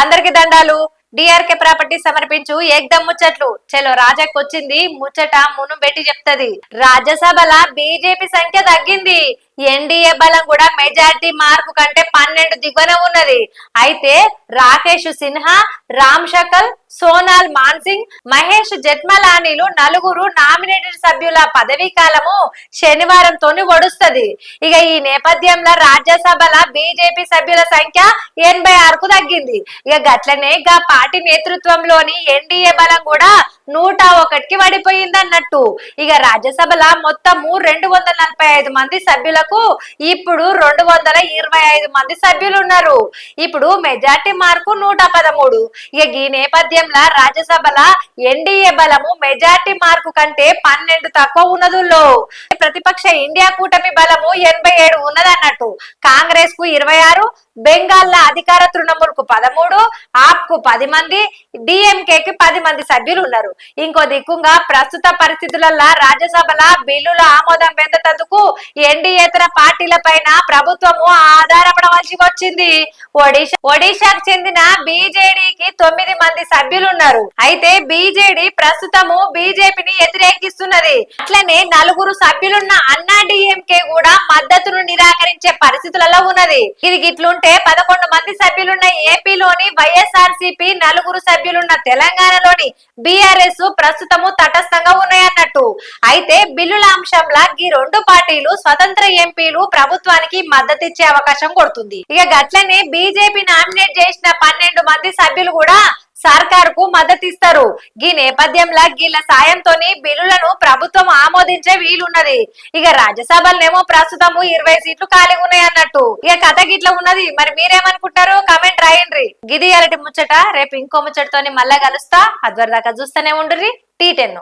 అందరికి దండాలు. DRK property సమర్పించు. ఏకదమ్ ముచ్చట్లు. చలో రాజాకి వచ్చింది ముచ్చట మును పెట్టి చెప్తది. రాజ్యసభల బీజేపీ సంఖ్య తగ్గింది. ఎన్డీఏ బలం కూడా మెజారిటీ మార్కు కంటే పన్నెండు దిగువన ఉన్నది. అయితే రాకేష్ సిన్హా రామ్ షకల్ సోనాల్ మాన్సింగ్ మహేష్ జెట్మలానీలు నలుగురు నామినేటెడ్ సభ్యుల పదవీ కాలము శనివారంతోని ఒడుస్తది. ఇక ఈ నేపథ్యంలో రాజ్యసభల బీజేపీ సభ్యుల సంఖ్య ఎనభై ఆరుకు తగ్గింది. ఇక గట్లనే గా పార్టీ నేతృత్వంలోని ఎన్డీఏ బలం కూడా నూట ఒకటికి పడిపోయింది అన్నట్టు ఇక రాజ్యసభల మొత్తము రెండు వందల నలభై ఐదు మంది సభ్యులకు ఇప్పుడు రెండు వందల ఇరవై ఐదు మంది సభ్యులు ఉన్నారు ఇప్పుడు మెజార్టీ మార్కు నూట పదమూడు. ఇక ఈ నేపథ్యంలో రాజ్యసభల ఎన్డీఏ బలము మెజార్టీ మార్కు కంటే పన్నెండు తక్కువ ఉన్నదుల్లో. ప్రతిపక్ష ఇండియా కూటమి బలము ఎనభై ఏడు ఉన్నదన్నట్టు. కాంగ్రెస్కు ఇరవై ఆరు బెంగాల్ అధికార తృణమూల్కు పదమూడు ఆప్కు పది మంది డిఎంకే కి పది మంది సభ్యులు ఉన్నారు ఇంకో దిక్కుంగా ప్రస్తుత పరిస్థితులలో రాజ్యసభల బిల్లుల ఆమోదం పెందటందుకు ఎన్డీఏతర పార్టీల పైన ప్రభుత్వము ఆధారపడవలసి వచ్చింది. ఒడిశా ఒడిశాకు చెందిన బీజేడీకి తొమ్మిది మంది సభ్యులు ఉన్నారు అయితే బీజేడీ ప్రస్తుతము బీజేపీని వ్యతిరేకిస్తున్నది. అట్లనే నలుగురు సభ్యులున్న అన్నా డిఎంకే ఇచ్చే పరిస్థితులలో ఉన్నది. ఇది గిట్లుంటే పదకొండు మంది సభ్యులున్న ఏపీలోని వైఎస్ఆర్ సిపి నలుగురు సభ్యులున్న తెలంగాణలోని బీఆర్ఎస్ ప్రస్తుతము తటస్థంగా ఉన్నాయన్నట్టు. అయితే బిల్లుల అంశంలా ఈ రెండు పార్టీలు స్వతంత్ర ఎంపీలు ప్రభుత్వానికి మద్దతిచ్చే అవకాశం కొడుతుంది. ఇక గట్లనే బీజేపీ నామినేట్ చేసిన పన్నెండు మంది సభ్యులు కూడా సర్కార్కు మద్దతు ఇస్తారు. ఈ నేపథ్యంలో గీళ్ళ సాయంతోని బిల్లులను ప్రభుత్వం ఆమోదించే వీలున్నది. ఇక రాజ్యసభలనేమో ప్రస్తుతము ఇరవై సీట్లు ఖాళీగా ఉన్నాయి అన్నట్టు ఇక కథ గిట్ల ఉన్నది. మరి మీరేమనుకుంటారు? కమెంట్ రాయండి. గిది అరటి ముచ్చట. రేపు ఇంకో ముచ్చటతోని మళ్ళా కలుస్తా. అద్వరదాకా చూస్తూనే ఉండ్రి టీ టెన్.